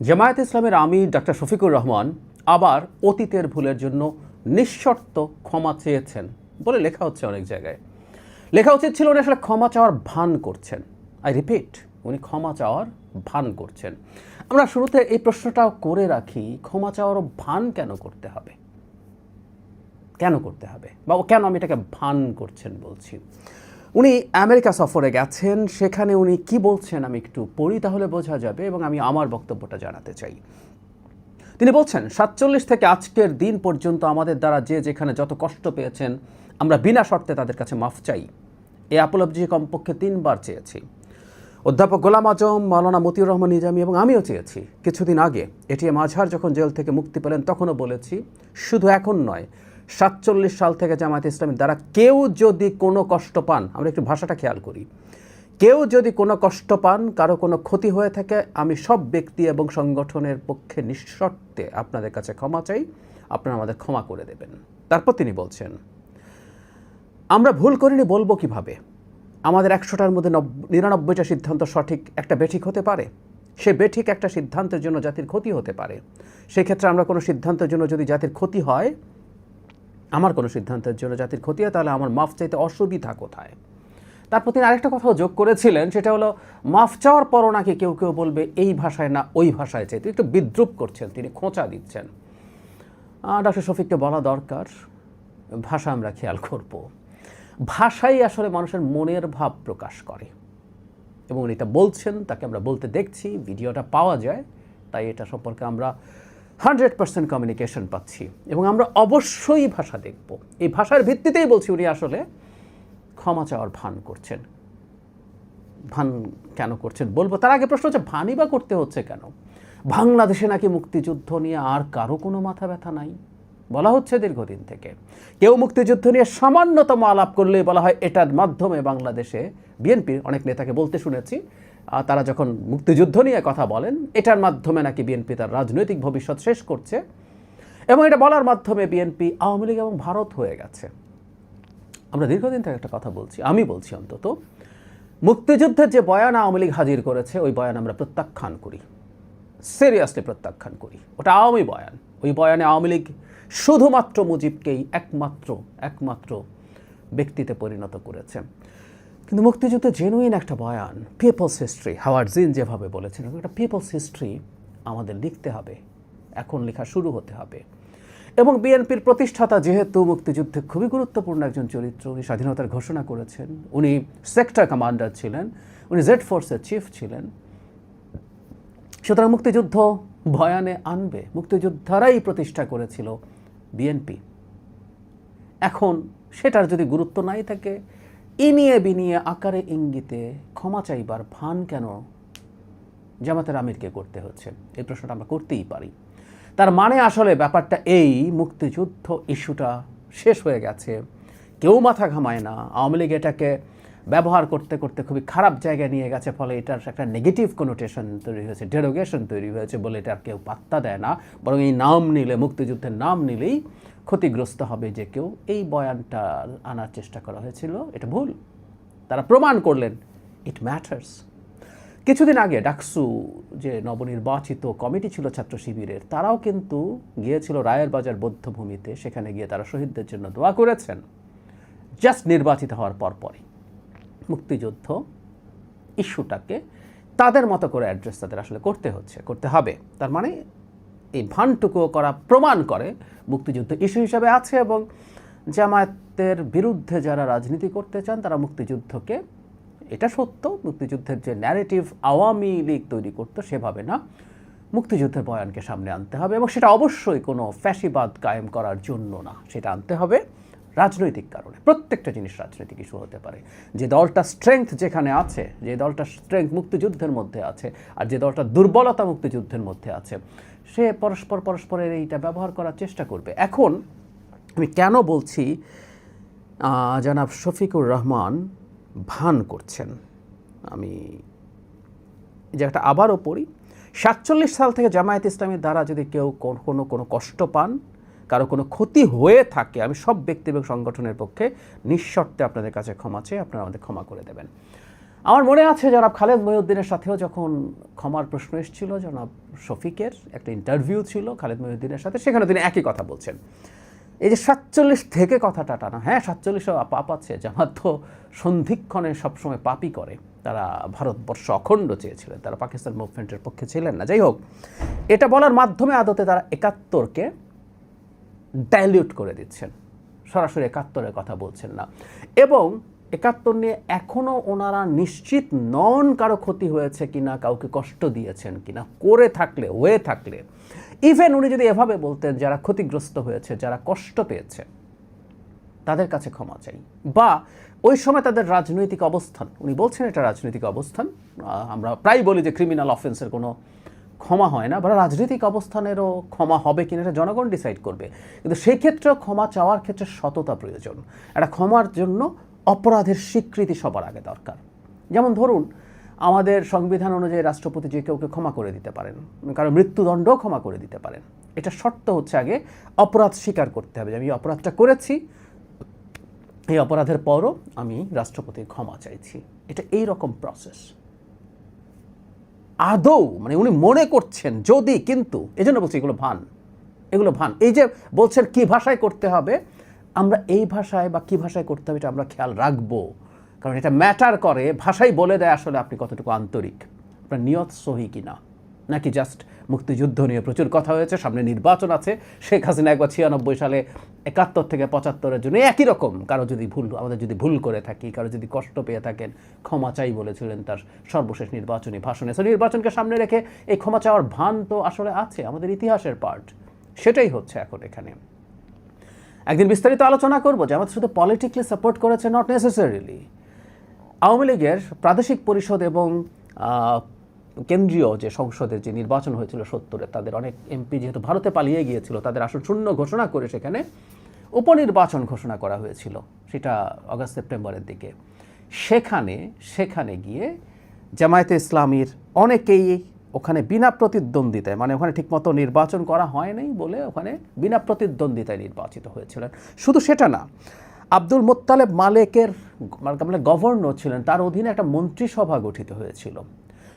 জামায়াত ইসলামের আমি ডাক্তার শফিকুর রহমান আবার অতীতের ভুলের জন্য নিঃশর্ত ক্ষমা চেয়েছেন বলে লেখা হচ্ছে অনেক জায়গায়। লেখা উচিত ছিল উনি আসলে ক্ষমা চাওয়ার ভান করছেন। আই রিপিট, উনি ক্ষমা চাওয়ার ভান করছেন। আমরা শুরুতে এই প্রশ্নটাও করে রাখি, ক্ষমা চাওয়ার ভান কেন করতে হবে? কেন করতে হবে? বা কেন আমি এটাকে ভান করছেন বলছি? উনি আমেরিকা সফরে গেছেন, সেখানে উনি কি বলছেন আমি একটু পড়ি, তাহলে বোঝা যাবে এবং আমি আমার বক্তব্যটা জানাতে চাই। তিনি বলছেন, সাতচল্লিশ থেকে আজকের দিন পর্যন্ত আমাদের দ্বারা যে যেখানে যত কষ্ট পেয়েছেন, আমরা বিনা শর্তে তাদের কাছে মাফ চাই। এই আপলব্জি কমপক্ষে তিনবার চেয়েছি। অধ্যাপক গোলাম আজম, মাওলানা মতিউর রহমান নিজামী এবং আমিও চেয়েছি। কিছুদিন আগে এটিএম আজহার যখন জেল থেকে মুক্তি পেলেন, তখনও বলেছি, শুধু এখন নয় সাতচল্লিশ সাল থেকে জামায়াত ইসলামের দ্বারা কেউ যদি কোনো কষ্ট পান, আমরা একটু ভাষাটা খেয়াল করি। কেউ যদি কোনো কষ্ট পান, কারও কোনো ক্ষতি হয়ে থাকে, আমি সব ব্যক্তি এবং সংগঠনের পক্ষে নিঃশর্তে আপনাদের কাছে ক্ষমা চাই, আপনারা আমাদের ক্ষমা করে দেবেন। তারপর তিনি বলছেন, আমরা ভুল করিনি বলব কীভাবে? আমাদের একশোটার মধ্যে নব- নিরানব্বইটা সিদ্ধান্ত সঠিক একটা বেঠিক হতে পারে। সে বেঠিক একটা সিদ্ধান্তের জন্য জাতির ক্ষতি হতে পারে। সেক্ষেত্রে আমরা কোনো সিদ্ধান্তের জন্য যদি জাতির ক্ষতি হয় আমার কোনো সিদ্ধান্তের জন্য জাতির ক্ষতি হয়, তাহলে আমার মাফ চাইতে অসুবিধা কোথায়? তারপর তিনি আরেকটা কথাও যোগ করেছিলেন, সেটা হলো, মাফ চাওয়ার পরও নাকি কেউ কেউ বলবে, এই ভাষায় না, ওই ভাষায় চাই তিনি একটু বিদ্রুপ করছেন তিনি, খোঁচা দিচ্ছেন। ডক্টর শফিককে বলা দরকার, ভাষা আমরা খেয়াল করব। ভাষাই আসলে মানুষের মনের ভাব প্রকাশ করে। এবং উনি এটা বলছেন, তাকে আমরা বলতে দেখছি, ভিডিওটা পাওয়া যায়, তাই এটা সম্পর্কে আমরা হান্ড্রেড পার্সেন্ট কমিউনিকেশন পাচ্ছি। এবং আমরা অবশ্যই ভাষা দেখব। এই ভাষার ভিত্তিতেই বলছি উনি আসলে ক্ষমা চাওয়ার ভান করছেন। ভান কেন করছেন বলব? তার আগে প্রশ্ন হচ্ছে, ভানই বা করতে হচ্ছে কেন? বাংলাদেশে নাকি মুক্তিযুদ্ধ নিয়ে আর কারও কোনো মাথা ব্যথা নাই? বলা হচ্ছে দীর্ঘদিন থেকে। কেউ মুক্তিযুদ্ধ নিয়ে সামান্যতম আলাপ করলে বলা হয়, এটার মাধ্যমে বাংলাদেশে বিএনপির অনেক নেতাকে বলতে শুনেছি তারা যখন মুক্তিযুদ্ধ নিয়ে কথা বলেন, এটার মাধ্যমে নাকি বিএনপি তার রাজনৈতিক ভবিষ্যৎ শেষ করছে। এবং এটা বলার মাধ্যমে বিএনপি আওয়ামী লীগ এবং ভারত হয়ে গেছে। আমরা দীর্ঘদিন থেকে একটা কথা বলছি, আমি বলছি অন্তত, মুক্তিযুদ্ধের যে বয়ান আওয়ামী লীগ হাজির করেছে, ওই বয়ান আমরা প্রত্যাখ্যান করি। সিরিয়াসলি প্রত্যাখ্যান করি। ওটা আওয়ামী বয়ান। ওই বয়ানে আওয়ামী লীগ শুধুমাত্র মুজিবকেই একমাত্র একমাত্র ব্যক্তিতে পরিণত করেছে। কিন্তু মুক্তিযুদ্ধে জেনুইন একটা বয়ান পিপলস হিস্ট্রি হাওয়ার্ড জিন যেভাবে বলেছেন, একটা পিপলস হিস্ট্রি আমাদের লিখতে হবে, এখন লেখা শুরু হতে হবে। এবং বিএনপির প্রতিষ্ঠাতা যেহেতু মুক্তিযুদ্ধে খুবই গুরুত্বপূর্ণ একজন চরিত্র, উনি স্বাধীনতার ঘোষণা করেছেন, উনি সেক্টর কমান্ডার ছিলেন, উনি জেড ফোর্সের চিফ ছিলেন। সুতরাং মুক্তিযুদ্ধ ভয়ানে আনবে, মুক্তিযোদ্ধারাই প্রতিষ্ঠা করেছিল বিএনপি। এখন সেটার যদি গুরুত্ব নাই থাকে ইনিয়ে বিনিয়ে আকারে ইঙ্গিতে ক্ষমা চাইবার ভান কেন জামাতের আমিরকে করতে হচ্ছে? এই প্রশ্নটা আমরা করতেই পারি। তার মানে আসলে ব্যাপারটা এই, মুক্তিযুদ্ধ ইস্যুটা শেষ হয়ে গেছে। কেউ মাথা ঘামায় না। আওয়ামী লীগ এটাকে ব্যবহার করতে করতে খুবই খারাপ জায়গায় নিয়ে গেছে, ফলে এটার একটা নেগেটিভ কোনোটেশন তৈরি হয়েছে ডেরোগেশন তৈরি হয়েছে বলে এটা আর কেউ পাত্তা দেয় না। বরং এই নাম নিলে, মুক্তিযুদ্ধের নাম নিলেই ক্ষতিগ্রস্ত হবে যে কেউ, এই বয়ানটা আনার চেষ্টা করা হয়েছিল, এটা ভুল। তারা প্রমাণ করলেন ইট ম্যাটার্স কিছুদিন আগে ডাকসু যে নবনির্বাচিত কমিটি ছিল ছাত্র শিবিরের, তারাও কিন্তু গিয়েছিল রায়ের বাজার বৌদ্ধভূমিতে, সেখানে গিয়ে তারা শহীদদের জন্য দোয়া করেছেন। জাস্ট নির্বাচিত হওয়ার পর পরই। মুক্তিযুদ্ধ ইস্যুটাকে তাদের মতো করে অ্যাড্রেস তাদের আসলে করতে হচ্ছে, করতে হবে। তার মানে এই ভানটুকু করা প্রমাণ করে মুক্তিযুদ্ধ ইস্যু হিসাবে আছে এবং জামায়াতের বিরুদ্ধে যারা রাজনীতি করতে চান, তারা মুক্তিযুদ্ধকে, এটা সত্য, মুক্তিযুদ্ধের যে ন্যারেটিভ আওয়ামী লীগ তৈরি করতো সেভাবে না, মুক্তিযুদ্ধের বয়ানকে সামনে আনতে হবে এবং সেটা অবশ্যই কোনো ফ্যাসিবাদ কায়েম করার জন্য না, সেটা আনতে হবে। রাজনৈতিক কারণে, প্রত্যেকটা জিনিস রাজনৈতিক ইস্যু হতে পারে। যে দলটা স্ট্রেংথ যেখানে আছে, যে দলটা স্ট্রেংথ মুক্তিযুদ্ধের মধ্যে আছে, আর যে দলটা দুর্বলতা মুক্তিযুদ্ধের মধ্যে আছে, সে পরস্পর পরস্পরের এইটা ব্যবহার করার চেষ্টা করবে। এখন আমি কেন বলছি জনাব শফিকুর রহমান ভান করছেন? আমি জায়গাটা আবারও পড়ি। সাতচল্লিশ সাল থেকে জামায়াত ইসলামের দ্বারা যদি কেউ কোনো কোনো কষ্ট পান কারও কোনো ক্ষতি হয়ে থাকে, আমি সব ব্যক্তি এবং সংগঠনের পক্ষে নিঃশর্তে আপনাদের কাছে ক্ষমা চেয়ে আপনারা আমাদের ক্ষমা করে দেবেন। আমার মনে আছে জনাব খালেদ মহিউদ্দিনের সাথেও যখন ক্ষমার প্রশ্ন এসেছিল, জনাব শফিকের একটা ইন্টারভিউ ছিল খালেদ মহিউদ্দিনের সাথে, সেখানে তিনি একই কথা বলছেন। এই যে সাতচল্লিশ থেকে কথাটা টানা হ্যাঁ সাতচল্লিশও পাপ আছে, জামাত তো সন্ধিক্ষণে সবসময় পাপই করে। তারা ভারতবর্ষ অখণ্ড চেয়েছিলেন, তারা পাকিস্তান মুভমেন্টের পক্ষে ছিলেন না। যাই হোক, এটা বলার মাধ্যমে আদতে তারা একাত্তরকে ডাইলিউট করে দিচ্ছেন। সরাসরি একাত্তরের কথা বলছেন না। এবং একাত্তর নিয়ে এখনও ওনারা নিশ্চিত নন কারও ক্ষতি হয়েছে কিনা, কাউকে কষ্ট দিয়েছেন কিনা, করে থাকলে, হয়ে থাকলে। ইভেন উনি যদি এভাবে বলতেন, যারা ক্ষতিগ্রস্ত হয়েছে, যারা কষ্ট পেয়েছে, তাদের কাছে ক্ষমা চাই। বা ওই সময় তাদের রাজনৈতিক অবস্থান, উনি বলছেন এটা রাজনৈতিক অবস্থান, আমরা প্রায় বলি যে ক্রিমিনাল অফেন্সের কোনো ক্ষমা হয় না বা রাজনৈতিক অবস্থানেরও ক্ষমা হবে কিনা এটা জনগণ ডিসাইড করবে। কিন্তু সেই ক্ষেত্রেও ক্ষমা চাওয়ার ক্ষেত্রে সততা প্রয়োজন। একটা ক্ষমার জন্য অপরাধের স্বীকৃতি সবার আগে দরকার। যেমন ধরুন, আমাদের সংবিধান অনুযায়ী রাষ্ট্রপতি যে কেউকে ক্ষমা করে দিতে পারেন কারণ মৃত্যুদণ্ডও ক্ষমা করে দিতে পারেন। এটা শর্ত হচ্ছে আগে অপরাধ স্বীকার করতে হবে যে আমি অপরাধটা করেছি, এই অপরাধের পরও আমি রাষ্ট্রপতির ক্ষমা চাইছি। এটা এই রকম প্রসেস আদৌ মানে উনি মনে করছেন, যদি, কিন্তু এই জন্য বলছি এগুলো ভান এগুলো ভান। এই যে বলছেন কী ভাষায় করতে হবে, আমরা এই ভাষায় বা কী ভাষায় করতে হবে এটা আমরা খেয়াল রাখব। কারণ এটা ম্যাটার করে, ভাষাই বলে দেয় আসলে আপনি কতটুকু আন্তরিক। আপনার নিয়ত সহি কিনা। নাকি জাস্ট মুক্তিযুদ্ধ নিয়ে প্রচুর কথা হয়েছে, সামনে নির্বাচন আছে। শেখ হাসিনা একবার ছিয়ানব্বই সালে একাত্তর থেকে পঁচাত্তরের জন্য একই রকম, কারও যদি ভুল, আমাদের যদি ভুল করে থাকি, কারও যদি কষ্ট পেয়ে থাকেন, ক্ষমা চাই বলেছিলেন তার সর্বশেষ নির্বাচনী ভাষণে। সো নির্বাচনকে সামনে রেখে এই ক্ষমা চাওয়ার ভান তো আসলে আছে, আমাদের ইতিহাসের পার্ট সেটাই হচ্ছে এখন এখানে। একদিন বিস্তারিত আলোচনা করব যে আমাদের শুধু পলিটিক্যালি সাপোর্ট করেছে নট নেসেসারিলি আওয়ামী লীগের প্রাদেশিক পরিষদ এবং কেন্দ্রীয় যে সংসদের যে নির্বাচন হয়েছিল সত্তরে, তাদের অনেক এমপি যেহেতু ভারতে পালিয়ে গিয়েছিল, তাদের আসন শূন্য ঘোষণা করে সেখানে উপনির্বাচন ঘোষণা করা হয়েছিল, সেটা আগস্ট সেপ্টেম্বরের দিকে। সেখানে সেখানে গিয়ে জামায়াতে ইসলামীর অনেকেই ওখানে বিনা প্রতিদ্বন্দ্বিতায় মানে ওখানে ঠিকমতো নির্বাচন করা হয় নাই বলে ওখানে বিনা প্রতিদ্বন্দ্বিতায় নির্বাচিত হয়েছিলেন। শুধু সেটা না, আব্দুল মোত্তালেব মালেকের মানে গভর্নর ছিলেন, তার অধীনে একটা মন্ত্রিসভা গঠিত হয়েছিল।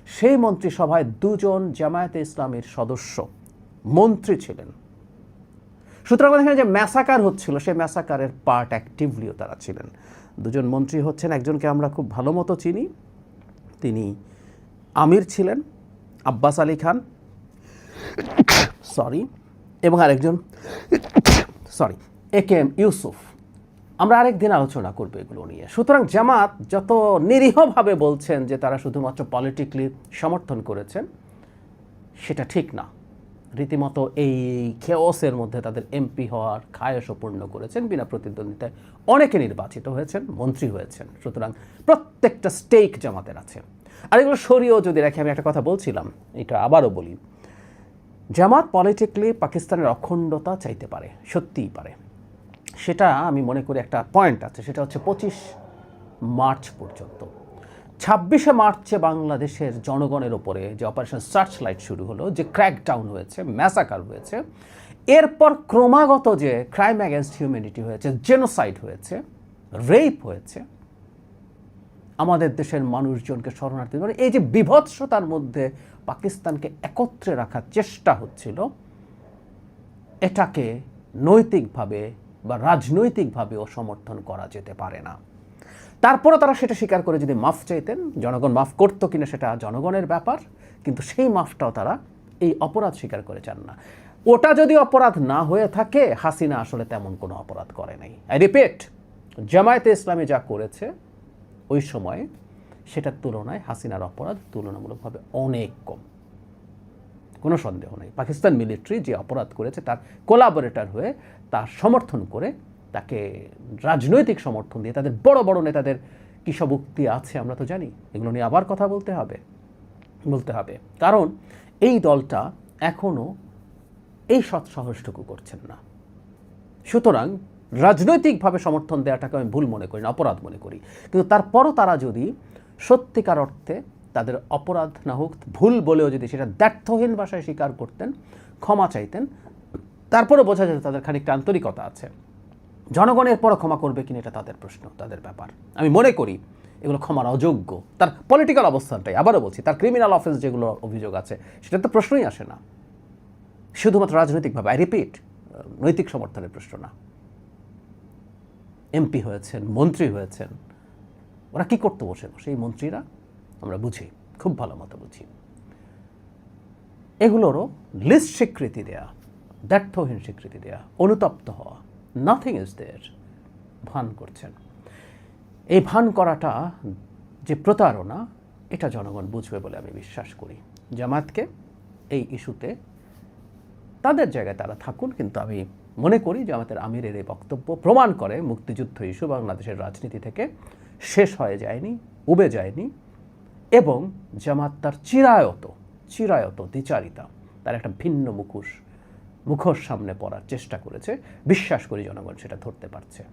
সেই মন্ত্রিসভায় দুজন জামায়াতে ইসলামের সদস্য, মন্ত্রী ছিলেন। সুতরাং এখানে যে ম্যাসাকার হচ্ছিল, সেই ম্যাসাকারের পার্ট অ্যাক্টিভলিও তারা ছিলেন। দুজন মন্ত্রী হচ্ছেন, একজনকে আমরা খুব ভালো মতো চিনি। তিনি আমির ছিলেন, আব্বাস আলী খান, সরি, এবং আরেকজন, sorry, A K M Yusuf. আমরা আরেক দিন আলোচনা করব এগুলো নিয়ে। সুতরাং জামাত যত নিরীহভাবে বলছেন যে তারা শুধুমাত্র পলিটিক্যালি সমর্থন করেছেন, সেটা ঠিক না। রীতিমতো এই খেওসের মধ্যে তাদের এমপি হওয়ার খায়সও পূর্ণ করেছেন, বিনা প্রতিদ্বন্দ্বিতায় অনেকে নির্বাচিত হয়েছেন, মন্ত্রী হয়েছেন। সুতরাং প্রত্যেকটা স্টেক জামাতের আছে। আর এগুলো সরিয়েও যদি রাখি, আমি একটা কথা বলছিলাম, এটা আবারও বলি। জামাত পলিটিক্যালি পাকিস্তানের অখণ্ডতা চাইতে পারে, সত্যিই পারে। সেটা আমি মনে করি একটা পয়েন্ট আছে, সেটা হচ্ছে পঁচিশ মার্চ পর্যন্ত। ছাব্বিশে মার্চে বাংলাদেশের জনগণের ওপরে যে অপারেশন সার্চ লাইট শুরু হলো, যে ক্র্যাকডাউন হয়েছে ম্যাসাকার হয়েছে, এরপর ক্রমাগত যে ক্রাইম অ্যাগেনস্ট হিউম্যানিটি হয়েছে জেনোসাইড হয়েছে রেপ হয়েছে, আমাদের দেশের মানুষজনকে শরণার্থী মানে এই যে বিভৎসতার মধ্যে পাকিস্তানকে একত্রে রাখার চেষ্টা হচ্ছিল, এটাকে নৈতিকভাবে বা রাজনৈতিকভাবেও সমর্থন করা যেতে পারে না। তারপরে তারা সেটা স্বীকার করে যদি মাফ চাইতেন, জনগণ মাফ করতো কিনা সেটা জনগণের ব্যাপার, কিন্তু সেই মাফটাও তারা এই অপরাধ স্বীকার করে চান না। ওটা যদি অপরাধ না হয়ে থাকে, হাসিনা আসলে তেমন কোনো অপরাধ করে নাই। আই রিপিট জামায়াতে ইসলামী যা করেছে, ওই সময়ে সেটার তুলনায় হাসিনার অপরাধ তুলনামূলকভাবে অনেক কম। কোনো সন্দেহ নেই। পাকিস্তান মিলিটারি যে অপরাধ করেছে, তার কোলাবোরেটর হয়ে তার সমর্থন করে তাকে রাজনৈতিক সমর্থন দিয়ে তাদের বড় বড় নেতাদের কী সব উক্তি আছে আমরা তো জানি। এগুলো নিয়ে আবার কথা বলতে হবে বলতে হবে। কারণ এই দলটা এখনও এই সৎ সাহসটুকু করছেন না। সুতরাং রাজনৈতিকভাবে সমর্থন দেওয়াটাকে আমি ভুল মনে করি না, অপরাধ মনে করি। কিন্তু তারপরও তারা যদি সত্যিকার অর্থে তাদের অপরাধ না হোক, ভুল বলেও যদি সেটা ব্যর্থহীন ভাষায় স্বীকার করতেন, ক্ষমা চাইতেন তারপরে বোঝা যেত তাদের খানিকটা আন্তরিকতা আছে। জনগণের পরও ক্ষমা করবে কিনা এটা তাদের প্রশ্ন, তাদের ব্যাপার। আমি মনে করি এগুলো ক্ষমার অযোগ্য। তার পলিটিক্যাল অবস্থানটাই, আবারও বলছি, তার ক্রিমিনাল অফেন্স যেগুলো অভিযোগ আছে, সেটা তো প্রশ্নই আসে না। শুধুমাত্র রাজনৈতিকভাবে আই রিপিট নৈতিক সমর্থনের প্রশ্ন না। এমপি হয়েছেন, মন্ত্রী হয়েছেন, ওরা কি করতে বসে বসে? এই মন্ত্রীরা আমরা বুঝি, খুব ভালো মতো বুঝি। এগুলোরও লিস্ট স্বীকৃতি দেয়া ব্যর্থহীন স্বীকৃতি দেয়া, অনুতপ্ত হওয়া নাথিং ইজ দেয়ার ভান করছেন। এই ভান করাটা যে প্রতারণা, এটা জনগণ বুঝবে বলে আমি বিশ্বাস করি। জামাতকে এই ইস্যুতে তাদের জায়গায় তারা থাকুন, কিন্তু আমি মনে করি আমাদের আমিরের এই বক্তব্য প্রমাণ করে মুক্তিযুদ্ধ ইস্যু বাংলাদেশের রাজনীতি থেকে শেষ হয়ে যায়নি, উবে যায়নি। এবং জামাত তার চিরায়ত চিরায়ত দ্বিচারিতা, তার একটা ভিন্ন মুখোশ মুখোশ সামনে পড়ার চেষ্টা করেছে। বিশ্বাস করি জনগণ সেটা ধরতে পারছে।